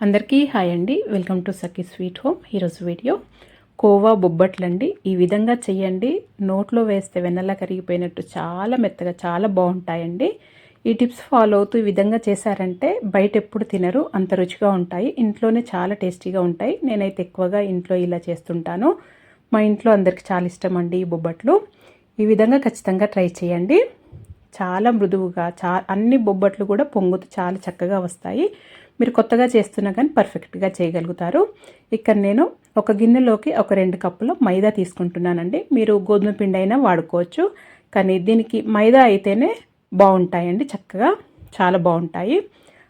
అందరికీ హాయ్ అండి. Welcome to Sakhi sweet home. ఈరోజు వీడియో కోవా బొబ్బట్లండి. ఈ విధంగా చేయండి నోట్లో వేస్తే వెన్నెల కరిగిపోయినట్టు చాలా మెత్తగా చాలా బాగుంటాయండి. ఈ టిప్స్ ఫాలో అవుతూ ఈ విధంగా చేశారంటే బయట ఎప్పుడు తినరు అంత రుచిగా ఉంటాయి. ఇంట్లోనే చాలా టేస్టీగా ఉంటాయి. నేనైతే ఎక్కువగా ఇంట్లో ఇలా చేస్తుంటాను. మా ఇంట్లో అందరికి చాలా ఇష్టం అండి ఈ బొబ్బట్లు. ఈ విధంగా ఖచ్చితంగా ట్రై చేయండి చాలా మృదువుగా చా అన్ని బొబ్బట్లు కూడా పొంగుతూ చాలా చక్కగా వస్తాయి. మీరు కొత్తగా చేస్తున్నా కానీ పర్ఫెక్ట్గా చేయగలుగుతారు. ఇక్కడ నేను ఒక గిన్నెలోకి ఒక రెండు కప్పుల మైదా తీసుకుంటున్నానండి. మీరు గోధుమ పిండి అయినా వాడుకోవచ్చు. కానీ దీనికి మైదా అయితేనే బాగుంటాయండి. చక్కగా చాలా బాగుంటాయి.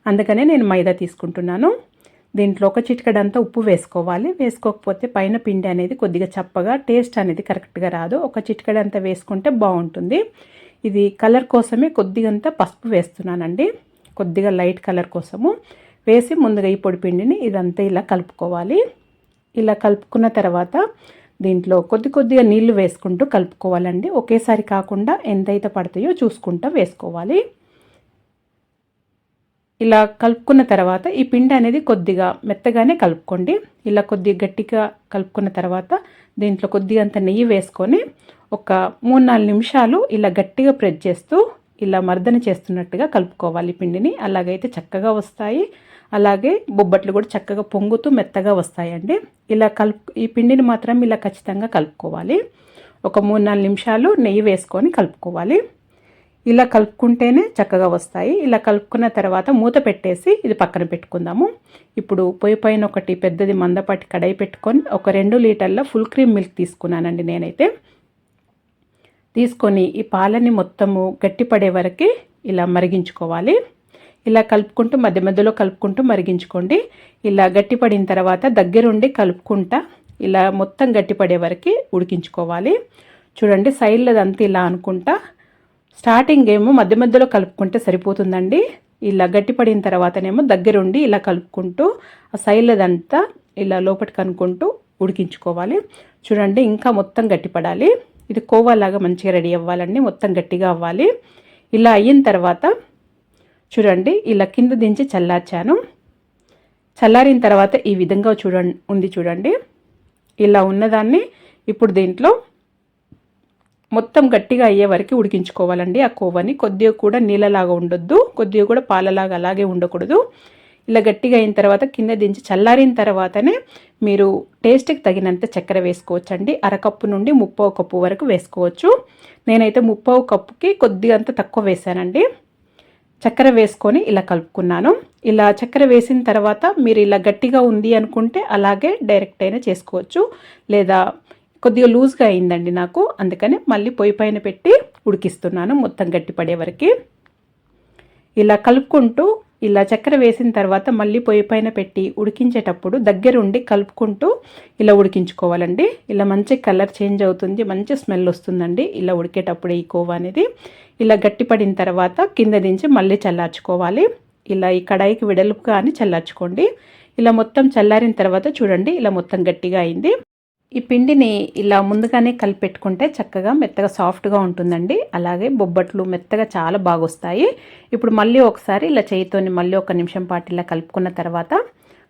అందుకనే నేను మైదా తీసుకుంటున్నాను. దీంట్లో ఒక చిటికడంతా ఉప్పు వేసుకోవాలి. వేసుకోకపోతే పైన పిండి అనేది కొద్దిగా చప్పగా టేస్ట్ అనేది కరెక్ట్గా రాదు. ఒక చిటికడంతా వేసుకుంటే బాగుంటుంది. ఇది కలర్ కోసమే కొద్దిగంత పసుపు వేస్తున్నానండి. కొద్దిగా లైట్ కలర్ కోసము. వేసి ముందుగా ఈ పొడి పిండిని ఇదంతా ఇలా కలుపుకోవాలి. ఇలా కలుపుకున్న తర్వాత దీంట్లో కొద్ది కొద్దిగా నీళ్ళు వేసుకుంటూ కలుపుకోవాలండి. ఒకేసారి కాకుండా ఎంతైతే పడతాయో చూసుకుంటూ వేసుకోవాలి. ఇలా కలుపుకున్న తర్వాత ఈ పిండి అనేది కొద్దిగా మెత్తగానే కలుపుకోండి. ఇలా కొద్దిగా గట్టిగా కలుపుకున్న తర్వాత దీంట్లో కొద్దిగా అంత నెయ్యి వేసుకొని ఒక మూడు నాలుగు నిమిషాలు ఇలా గట్టిగా ప్రెస్ చేస్తూ ఇలా మర్దన చేస్తున్నట్టుగా కలుపుకోవాలి పిండిని. అలాగైతే చక్కగా వస్తాయి. అలాగే బొబ్బట్లు కూడా చక్కగా పొంగుతూ మెత్తగా వస్తాయండి. ఇలా కలుపు ఈ పిండిని మాత్రం ఇలా ఖచ్చితంగా కలుపుకోవాలి. ఒక మూడు నాలుగు నిమిషాలు నెయ్యి వేసుకొని కలుపుకోవాలి. ఇలా కలుపుకుంటేనే చక్కగా వస్తాయి. ఇలా కలుపుకున్న తర్వాత మూత పెట్టేసి ఇది పక్కన పెట్టుకుందాము. ఇప్పుడు పొయ్యి పైన ఒకటి పెద్దది మందపాటి కడాయి పెట్టుకొని ఒక రెండు లీటర్ల ఫుల్ క్రీమ్ మిల్క్ తీసుకున్నానండి నేనైతే. తీసుకొని ఈ పాలని మొత్తము గట్టిపడే వరకు ఇలా మరిగించుకోవాలి. ఇలా కలుపుకుంటూ మధ్య మధ్యలో కలుపుకుంటూ మరిగించుకోండి. ఇలా గట్టిపడిన తర్వాత దగ్గరుండి కలుపుకుంటా ఇలా మొత్తం గట్టిపడే వరకు ఉడికించుకోవాలి. చూడండి సైడ్లదంతా ఇలా అనుకుంటా. స్టార్టింగ్ ఏమో మధ్య మధ్యలో కలుపుకుంటే సరిపోతుందండి. ఇలా గట్టిపడిన తర్వాతనేమో దగ్గరుండి ఇలా కలుపుకుంటూ ఆ సైడ్లదంతా ఇలా లోపలికి అనుకుంటూ ఉడికించుకోవాలి. చూడండి ఇంకా మొత్తం గట్టిపడాలి. ఇది కోవాలాగా మంచిగా రెడీ అవ్వాలండి. మొత్తం గట్టిగా అవ్వాలి. ఇలా అయిన తర్వాత చూడండి ఇలా కింద దించి చల్లార్చాను. చల్లారిన తర్వాత ఈ విధంగా చూడండి ఉంది చూడండి. ఇలా ఉన్నదాన్ని ఇప్పుడు దీంట్లో మొత్తం గట్టిగా అయ్యే వరకు ఉడికించుకోవాలండి. ఆ కోవని కొద్దిగా కూడా నీళ్ళలాగా ఉండొద్దు కొద్దిగా కూడా పాలలాగా అలాగే ఉండకూడదు. ఇలా గట్టిగా అయిన తర్వాత కింద దించి చల్లారిన తర్వాతనే మీరు టేస్ట్కి తగినంత చక్కెర వేసుకోవచ్చు అండి అరకప్పు నుండి ముప్పో కప్పు వరకు వేసుకోవచ్చు. నేనైతే ముప్పో కప్పుకి కొద్దిగా అంత తక్కువ వేసానండి చక్కెర వేసుకొని ఇలా కలుపుకున్నాను. ఇలా చక్కెర వేసిన తర్వాత మీరు ఇలా గట్టిగా ఉంది అనుకుంటే అలాగే డైరెక్ట్ అయినా చేసుకోవచ్చు. లేదా కొద్దిగా లూజ్గా అయిందండి నాకు. అందుకని మళ్ళీ పొయ్యి పైన పెట్టి ఉడికిస్తున్నాను మొత్తం గట్టి పడే వరకు ఇలా కలుపుకుంటూ ఇలా చక్కెర వేసిన తర్వాత మళ్ళీ పొయ్యి పైన పెట్టి ఉడికించేటప్పుడు దగ్గరుండి కలుపుకుంటూ ఇలా ఉడికించుకోవాలండి. ఇలా మంచి కలర్ చేంజ్ అవుతుంది మంచి స్మెల్ వస్తుందండి. ఇలా ఉడికేటప్పుడు ఈ కోవా అనేది. ఇలా గట్టిపడిన తర్వాత కింద దించి మళ్ళీ చల్లార్చుకోవాలి. ఇలా ఈ కడాయికి వెడల్పుగా అని చల్లార్చుకోండి. ఇలా మొత్తం చల్లారిన తర్వాత చూడండి ఇలా మొత్తం గట్టిగా అయింది. ఈ పిండిని ఇలా ముందుగానే కలిపెట్టుకుంటే చక్కగా మెత్తగా సాఫ్ట్గా ఉంటుందండి. అలాగే బొబ్బట్లు మెత్తగా చాలా బాగా వస్తాయి ఇప్పుడు మళ్ళీ ఒకసారి ఇలా చేయితోని మళ్ళీ ఒక నిమిషం పాటు ఇలా కలుపుకున్న తర్వాత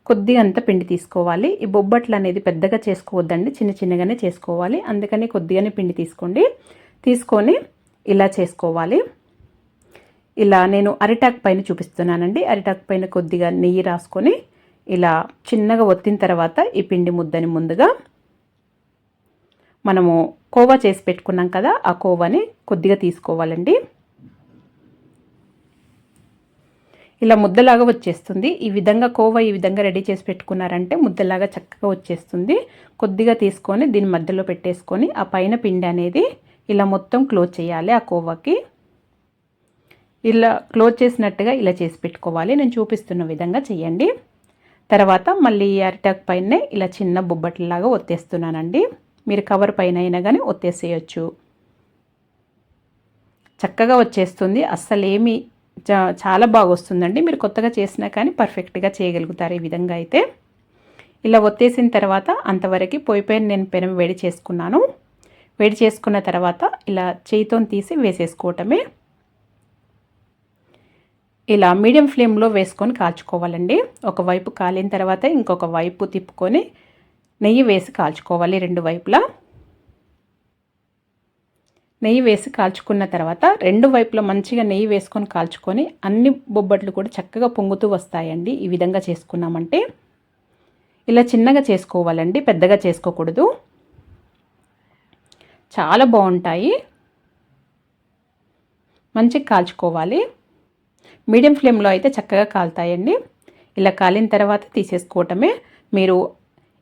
కొద్దిగా అంత పిండి తీసుకోవాలి. ఈ బొబ్బట్లు అనేది పెద్దగా చేసుకోవద్దండి చిన్న చిన్నగానే చేసుకోవాలి. అందుకని కొద్దిగానే పిండి తీసుకోండి. తీసుకొని ఇలా చేసుకోవాలి. ఇలా నేను అరిటాక్ పైన చూపిస్తున్నానండి. అరిటాక్ పైన కొద్దిగా నెయ్యి రాసుకొని ఇలా చిన్నగా ఒత్తిన తర్వాత ఈ పిండి ముద్దని ముందుగా మనము కోవా చేసి పెట్టుకున్నాం కదా ఆ కోవాని కొద్దిగా తీసుకోవాలండి. ఇలా ముద్దలాగా వచ్చేస్తుంది. ఈ విధంగా కోవా ఈ విధంగా రెడీ చేసి పెట్టుకున్నారంటే ముద్దలాగా చక్కగా వచ్చేస్తుంది. కొద్దిగా తీసుకొని దీని మధ్యలో పెట్టేసుకొని ఆ పైన పిండి అనేది ఇలా మొత్తం క్లోజ్ చేయాలి ఆ కోవాకి. ఇలా క్లోజ్ చేసినట్టుగా ఇలా చేసి పెట్టుకోవాలి. నేను చూపిస్తున్న విధంగా చేయండి. తర్వాత మళ్ళీ అరిటాక్ పైనే ఇలా చిన్న బొబ్బట్లలాగా ఒత్తేస్తున్నానండి. మీరు కవర్ పైన అయినా కానీ ఒత్తేసేయచ్చు. చక్కగా వచ్చేస్తుంది. అస్సలేమి చాలా బాగా వస్తుందండి మీరు కొత్తగా చేసినా కానీ పర్ఫెక్ట్గా చేయగలుగుతారు ఈ విధంగా అయితే. ఇలా ఒత్తేసిన తర్వాత అంతవరకు పొయ్యి పైన నేను పెనం వేడి చేసుకున్నాను. వేడి చేసుకున్న తర్వాత ఇలా చేయితో తీసి వేసేసుకోవటమే. ఇలా మీడియం ఫ్లేమ్లో వేసుకొని కాల్చుకోవాలండి. ఒకవైపు కాలిన తర్వాత ఇంకొక వైపు తిప్పుకొని నెయ్యి వేసి కాల్చుకోవాలి రెండు వైపులా. నెయ్యి వేసి కాల్చుకున్న తర్వాత రెండు వైపులా మంచిగా నెయ్యి వేసుకొని కాల్చుకొని అన్ని బొబ్బట్లు కూడా చక్కగా పొంగుతూ వస్తాయండి. ఈ విధంగా చేసుకున్నామంటే ఇలా చిన్నగా చేసుకోవాలండి పెద్దగా చేసుకోకూడదు. చాలా బాగుంటాయి. మంచిగా కాల్చుకోవాలి. మీడియం ఫ్లేమ్లో అయితే చక్కగా కాలుతాయండి. ఇలా కాలిన తర్వాత తీసేసుకోవటమే. మీరు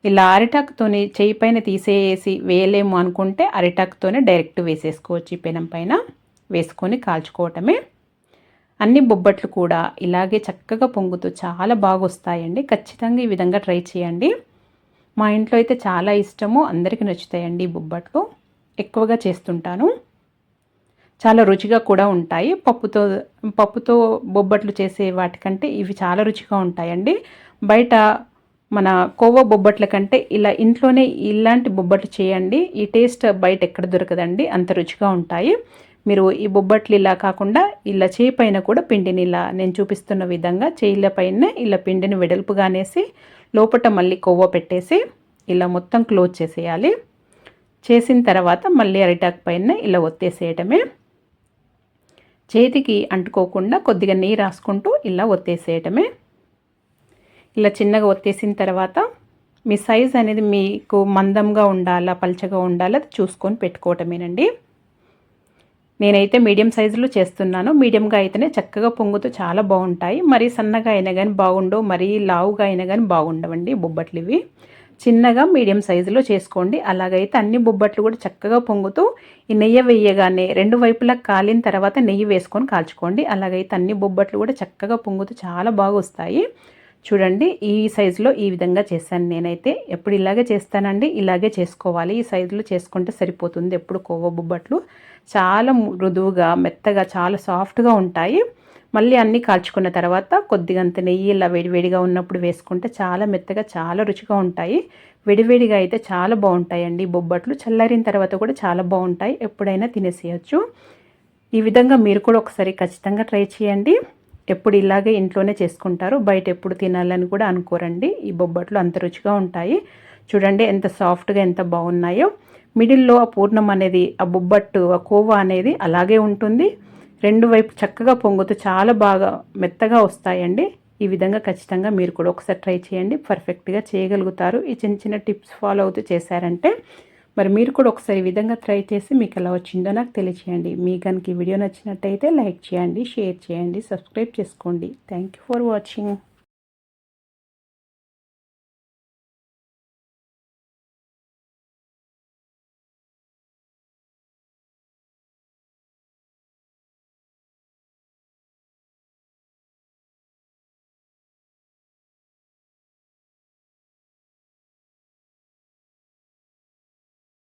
ఇలా అరిటాకుతోని చేయి పైన తీసేసి వేయలేము అనుకుంటే అరిటాకుతోనే డైరెక్ట్ వేసేసుకోవచ్చు. ఈ పెనం పైన వేసుకొని కాల్చుకోవటమే. అన్ని బొబ్బట్లు కూడా ఇలాగే చక్కగా పొంగుతూ చాలా బాగా వస్తాయండి ఖచ్చితంగా ఈ విధంగా ట్రై చేయండి. మా ఇంట్లో అయితే చాలా ఇష్టము. అందరికీ నచ్చుతాయండి బొబ్బట్లు. ఎక్కువగా చేస్తుంటాను. చాలా రుచిగా కూడా ఉంటాయి. పప్పుతో పప్పుతో బొబ్బట్లు చేసే వాటికంటే ఇవి చాలా రుచిగా ఉంటాయండి. బయట మన కోవ బొబ్బట్ల కంటే ఇలా ఇంట్లోనే ఇలాంటి బొబ్బట్లు చేయండి. ఈ టేస్ట్ బయట ఎక్కడ దొరకదండి. అంత రుచిగా ఉంటాయి. మీరు ఈ బొబ్బట్లు ఇలా కాకుండా ఇలా చేయి పైన కూడా పిండిని ఇలా నేను చూపిస్తున్న విధంగా చేయిల పైన ఇలా పిండిని వెడల్పుగానేసి లోపల మళ్ళీ కొవ్వ పెట్టేసి ఇలా మొత్తం క్లోజ్ చేసేయాలి. చేసిన తర్వాత మళ్ళీ అరిటాక్ పైన ఇలా ఒత్తేసేయటమే. చేతికి అంటుకోకుండా కొద్దిగా నీరు రాసుకుంటూ ఇలా ఒత్తేసేయటమే. ఇలా చిన్నగా ఒత్తేసిన తర్వాత మీ సైజ్ అనేది మీకు మందంగా ఉండాలా పల్చగా ఉండాలా అది చూసుకొని పెట్టుకోవటమేనండి. నేనైతే మీడియం సైజులో చేస్తున్నాను. మీడియంగా అయితేనే చక్కగా పొంగుతూ చాలా బాగుంటాయి. మరీ సన్నగా అయినా కానీ బాగుండవు. మరీ లావుగా అయినా కానీ బాగుండవండి బొబ్బట్లు ఇవి. చిన్నగా మీడియం సైజులో చేసుకోండి. అలాగైతే అన్ని బొబ్బట్లు కూడా చక్కగా పొంగుతూ ఈ నెయ్యి వేయగానే రెండు వైపులా కాలిన తర్వాత నెయ్యి వేసుకొని కాల్చుకోండి. అలాగైతే అన్ని బొబ్బట్లు కూడా చక్కగా పొంగుతూ చాలా బాగా వస్తాయి. చూడండి ఈ సైజులో ఈ విధంగా చేశాను నేనైతే. ఎప్పుడు ఇలాగే చేస్తానండి ఇలాగే చేసుకోవాలి. ఈ సైజులో చేసుకుంటే సరిపోతుంది. ఎప్పుడు కొవ్వ బొబ్బట్లు చాలా మృదువుగా మెత్తగా చాలా సాఫ్ట్గా ఉంటాయి. మళ్ళీ అన్నీ కాల్చుకున్న తర్వాత కొద్దిగంత నెయ్యి ఇలా వేడివేడిగా ఉన్నప్పుడు వేసుకుంటే చాలా మెత్తగా చాలా రుచిగా ఉంటాయి. వేడివేడిగా అయితే చాలా బాగుంటాయండి. బొబ్బట్లు చల్లారిన తర్వాత కూడా చాలా బాగుంటాయి. ఎప్పుడైనా తినేసేయచ్చు. ఈ విధంగా మీరు కూడా ఒకసారి ఖచ్చితంగా ట్రై చేయండి. ఎప్పుడు ఇలాగే ఇంట్లోనే చేసుకుంటారు. బయట ఎప్పుడు తినాలని కూడా అనుకోరండి. ఈ బొబ్బట్లు అంత రుచిగా ఉంటాయి. చూడండి ఎంత సాఫ్ట్గా ఎంత బాగున్నాయో. మిడిల్లో ఆ పూర్ణం అనేది ఆ బొబ్బట్టు ఆ కోవా అనేది అలాగే ఉంటుంది. రెండు వైపు చక్కగా పొంగుతూ చాలా బాగా మెత్తగా వస్తాయండి. ఈ విధంగా ఖచ్చితంగా మీరు కూడా ఒకసారి ట్రై చేయండి. పర్ఫెక్ట్గా చేయగలుగుతారు. ఈ చిన్న చిన్న టిప్స్ ఫాలో అవుతూ చేశారంటే మరి మీరు కూడా ఒకసారి ఈ విధంగా ట్రై చేసి మీకు ఎలా వచ్చిందో నాకు తెలియచేయండి. మీ కనుక ఈ వీడియో నచ్చినట్టయితే లైక్ చేయండి షేర్ చేయండి సబ్స్క్రైబ్ చేసుకోండి. Thank for watching